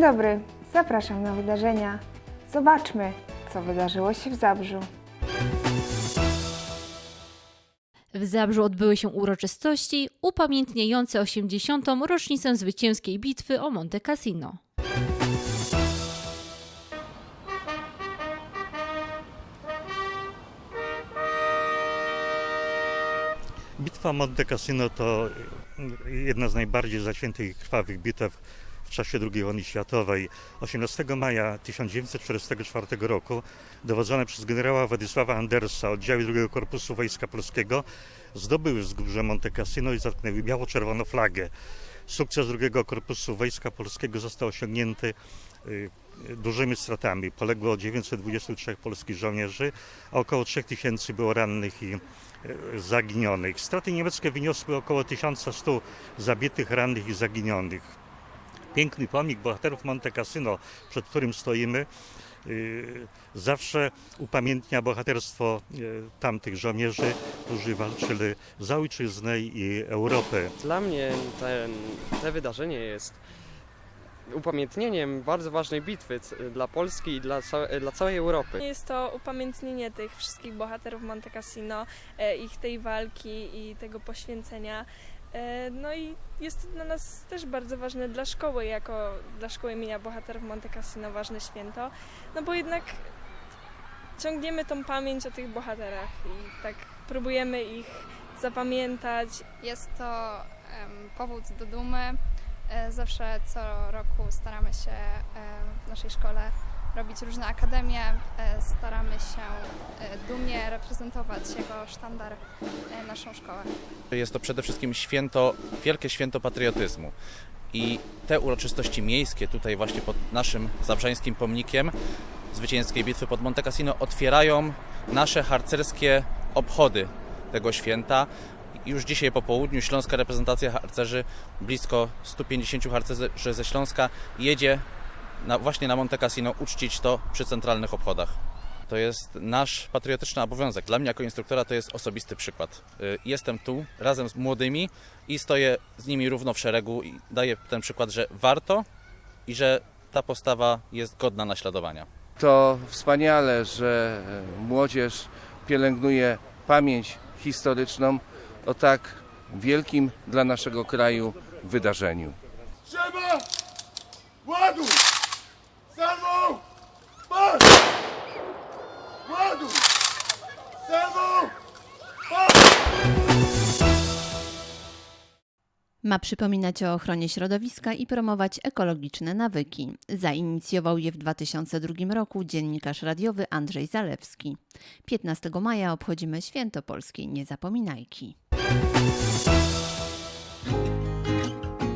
Dzień dobry, zapraszam na wydarzenia. Zobaczmy, co wydarzyło się w Zabrzu. W Zabrzu odbyły się uroczystości upamiętniające 80. rocznicę zwycięskiej bitwy o Monte Cassino. Bitwa Monte Cassino to jedna z najbardziej zaciętych i krwawych bitew w czasie II wojny światowej. 18 maja 1944 roku dowodzone przez generała Władysława Andersa oddziały II Korpusu Wojska Polskiego zdobyły wzgórze Monte Cassino i zatknęły biało-czerwoną flagę. Sukces II Korpusu Wojska Polskiego został osiągnięty y, dużymi stratami. Poległo 923 polskich żołnierzy, a około 3000 było rannych i e, zaginionych. Straty niemieckie wyniosły około 1100 zabitych, rannych i zaginionych. Piękny pomnik bohaterów Monte Cassino, przed którym stoimy, y, zawsze upamiętnia bohaterstwo y, tamtych żołnierzy, którzy walczyli za ojczyznę i Europę. Dla mnie ten, to wydarzenie jest upamiętnieniem bardzo ważnej bitwy dla Polski i dla, dla całej Europy. Jest to upamiętnienie tych wszystkich bohaterów Monte Cassino, e, ich tej walki i tego poświęcenia. E, No i jest to dla nas też bardzo ważne dla szkoły, jako dla szkoły imienia bohaterów Monte Cassino ważne święto, no bo jednak ciągniemy tą pamięć o tych bohaterach i tak próbujemy ich zapamiętać, Jest to em, powód do dumy. E, Zawsze co roku staramy się e, w naszej szkole robić różne akademie. E, Staramy się e, dumnie reprezentować jego sztandar, e, naszą szkołę. Jest to przede wszystkim święto, wielkie święto patriotyzmu. I te uroczystości miejskie tutaj właśnie pod naszym zabrzańskim pomnikiem zwycięskiej bitwy pod Monte Cassino otwierają nasze harcerskie obchody tego święta. Już dzisiaj po południu śląska reprezentacja harcerzy, blisko 150 harcerzy ze Śląska jedzie na, właśnie na Monte Cassino uczcić to przy centralnych obchodach. To jest nasz patriotyczny obowiązek. Dla mnie jako instruktora to jest osobisty przykład. Y, Jestem tu razem z młodymi i stoję z nimi równo w szeregu i daję ten przykład, że warto i że ta postawa jest godna naśladowania. To wspaniale, że e, młodzież pielęgnuje pamięć historyczną o tak wielkim dla naszego kraju wydarzeniu. Trzeba! Ładuj! Ma przypominać o ochronie środowiska i promować ekologiczne nawyki. Zainicjował je w 2002 roku dziennikarz radiowy Andrzej Zalewski. 15 maja obchodzimy Święto Polskiej Niezapominajki.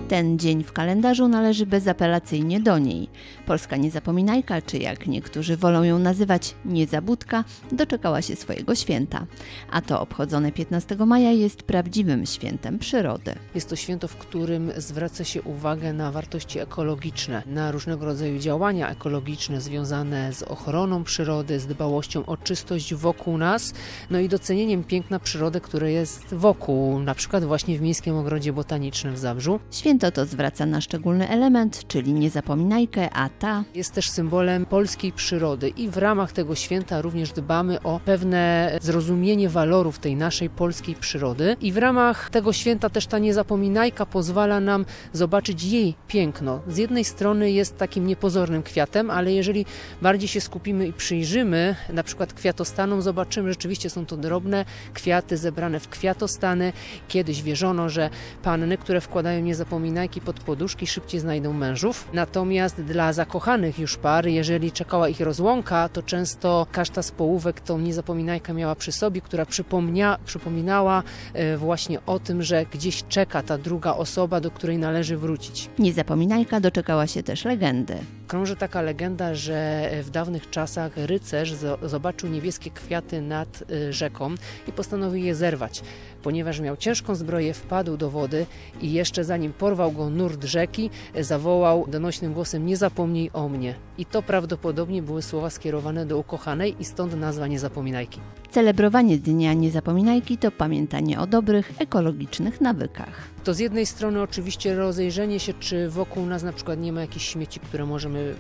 Ten dzień w kalendarzu należy bezapelacyjnie do niej. Polska Niezapominajka, czy jak niektórzy wolą ją nazywać, Niezabudka, doczekała się swojego święta. A to obchodzone 15 maja jest prawdziwym świętem przyrody. Jest to święto, w którym zwraca się uwagę na wartości ekologiczne, na różnego rodzaju działania ekologiczne związane z ochroną przyrody, z dbałością o czystość wokół nas, no i docenieniem piękna przyrody, które jest wokół, na przykład właśnie w Miejskim Ogrodzie Botanicznym w Zabrzu. Święto to zwraca na szczególny element, czyli niezapominajkę, a Jest też symbolem polskiej przyrody i w ramach tego święta również dbamy o pewne zrozumienie walorów tej naszej polskiej przyrody i w ramach tego święta też ta niezapominajka pozwala nam zobaczyć jej piękno. Z jednej strony jest takim niepozornym kwiatem, ale jeżeli bardziej się skupimy i przyjrzymy na przykład kwiatostanom, zobaczymy, że rzeczywiście są to drobne kwiaty zebrane w kwiatostany. Kiedyś wierzono, że panny, które wkładają niezapominajki pod poduszki, szybciej znajdą mężów. Natomiast dla zakochanych już par, jeżeli czekała ich rozłąka, to często każda z połówek tą niezapominajkę miała przy sobie, która przypomnia, przypominała e, właśnie o tym, że gdzieś czeka ta druga osoba, do której należy wrócić. niezapominajka doczekała się też legendy. Krąży taka legenda, że w dawnych czasach rycerz zo- zobaczył niebieskie kwiaty nad y, rzeką i postanowił je zerwać. Ponieważ miał ciężką zbroję, wpadł do wody i jeszcze zanim porwał go nurt rzeki, y, zawołał donośnym głosem: Nie zapomnij o mnie. I to prawdopodobnie były słowa skierowane do ukochanej i stąd nazwa Niezapominajki. Celebrowanie Dnia Niezapominajki to pamiętanie o dobrych, ekologicznych nawykach. To z jednej strony oczywiście rozejrzenie się, czy wokół nas na przykład nie ma jakichś śmieci, które możemy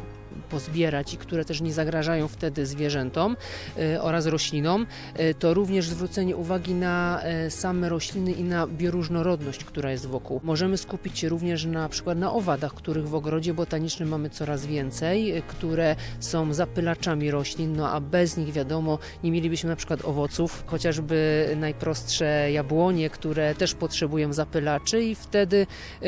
pozbierać i które też nie zagrażają wtedy zwierzętom e, oraz roślinom, e, to również zwrócenie uwagi na e, same rośliny i na bioróżnorodność, która jest wokół. Możemy skupić się również na przykład na owadach, których w ogrodzie botanicznym mamy coraz więcej, które są zapylaczami roślin, no a bez nich wiadomo, nie mielibyśmy na przykład owoców, chociażby najprostsze jabłonie, które też potrzebują zapylaczy i wtedy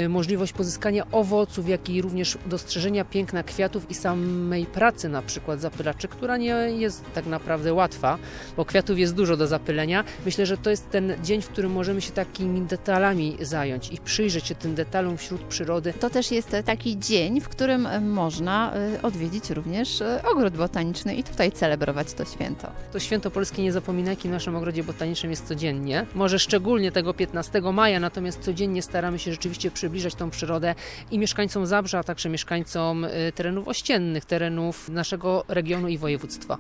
możliwość pozyskania owoców, jak i również dostrzeżenia piękna kwiatów i samej pracy na przykład zapylaczy, która nie jest tak naprawdę łatwa, bo kwiatów jest dużo do zapylenia. Myślę, że to jest ten dzień, w którym możemy się takimi detalami zająć i przyjrzeć się tym detalom wśród przyrody. To też jest taki dzień, w którym można e, odwiedzić również e, ogród botaniczny i tutaj celebrować to święto. To święto polskiej niezapominajki w naszym ogrodzie botanicznym jest codziennie. Może szczególnie tego 15 maja, natomiast codziennie staramy się rzeczywiście przybliżać tą przyrodę i mieszkańcom Zabrza, a także mieszkańcom y, terenów ościennych, terenów naszego regionu i województwa.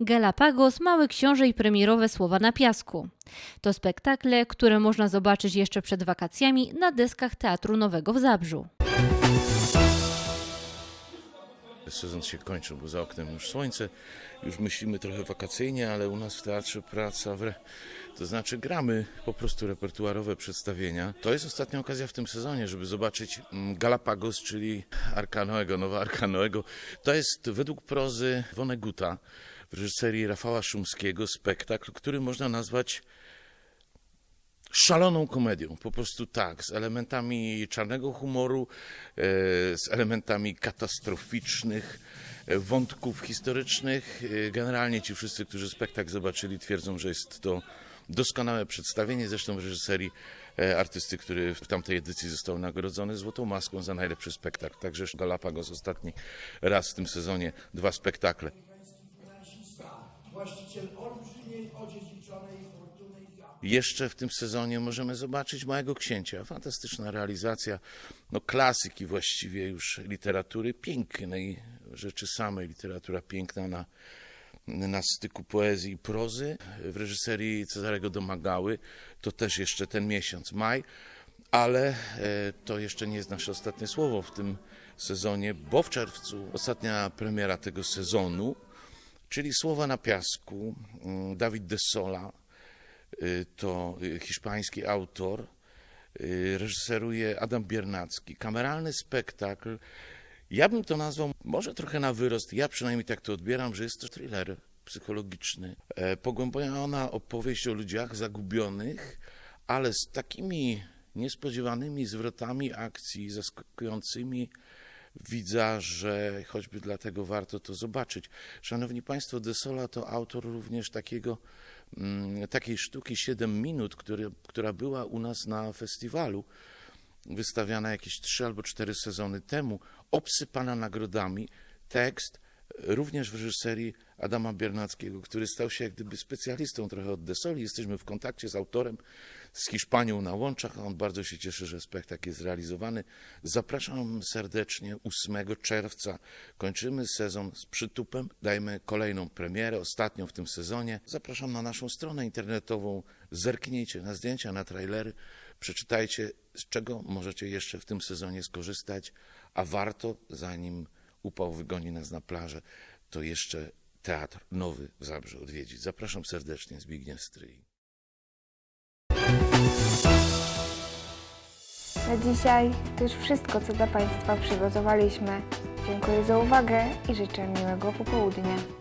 Galapagos, Mały Książę i premierowe Słowa na Piasku. To spektakle, które można zobaczyć jeszcze przed wakacjami na deskach Teatru Nowego w Zabrzu. Sezon się kończy, bo za oknem już słońce, już myślimy trochę wakacyjnie, ale u nas w teatrze praca, w re... to znaczy gramy po prostu repertuarowe przedstawienia. To jest ostatnia okazja w tym sezonie, żeby zobaczyć mm, Galapagos, czyli Arka Noego, nowa Arka Noego. To jest według prozy Woneguta w reżyserii Rafała Szumskiego spektakl, który można nazwać szaloną komedią, po prostu tak, z elementami czarnego humoru, e, z elementami katastroficznych, e, wątków historycznych. E, Generalnie ci wszyscy, którzy spektakl zobaczyli, twierdzą, że jest to doskonałe przedstawienie, zresztą w reżyserii artysty, który w tamtej edycji został nagrodzony Złotą Maską za najlepszy spektakl. Także Galapagos ostatni raz w tym sezonie dwa spektakle. Właściciel Jeszcze w tym sezonie możemy zobaczyć Małego Księcia. Fantastyczna realizacja, no klasyki właściwie już literatury pięknej, rzeczy samej, literatura piękna na, na styku poezji i prozy. W reżyserii Cezarego Domagały, to też jeszcze ten miesiąc, maj, ale e, to jeszcze nie jest nasze ostatnie słowo w tym sezonie, bo w czerwcu ostatnia premiera tego sezonu, czyli Słowa na piasku, mm, Dawid de Sola, to y, hiszpański autor, y, reżyseruje Adam Biernacki. Kameralny spektakl. Ja bym to nazwał może trochę na wyrost, ja przynajmniej tak to odbieram, że jest to thriller psychologiczny. E, Pogłębiona opowieść o ludziach zagubionych, ale z takimi niespodziewanymi zwrotami akcji, zaskakującymi widza, że choćby dlatego warto to zobaczyć. Szanowni Państwo, De Sola to autor również takiego, mm, takiej sztuki 7 minut, który, która była u nas na festiwalu, wystawiana jakieś 3 albo 4 sezony temu, obsypana nagrodami. Tekst również w reżyserii Adama Biernackiego, który stał się jak gdyby specjalistą trochę od Desoli. Jesteśmy w kontakcie z autorem, z Hiszpanią na łączach, a on bardzo się cieszy, że spektakl jest realizowany. Zapraszam serdecznie 8 czerwca. Kończymy sezon z przytupem. Dajmy kolejną premierę, ostatnią w tym sezonie. Zapraszam na naszą stronę internetową. Zerknijcie na zdjęcia, na trailery. Przeczytajcie, z czego możecie jeszcze w tym sezonie skorzystać, a warto, zanim upał wygoni nas na plażę, to jeszcze teatr nowy w Zabrze odwiedzić. Zapraszam serdecznie, Zbigniew Stryj. Na dzisiaj to już wszystko, co dla Państwa przygotowaliśmy. Dziękuję za uwagę i życzę miłego popołudnia.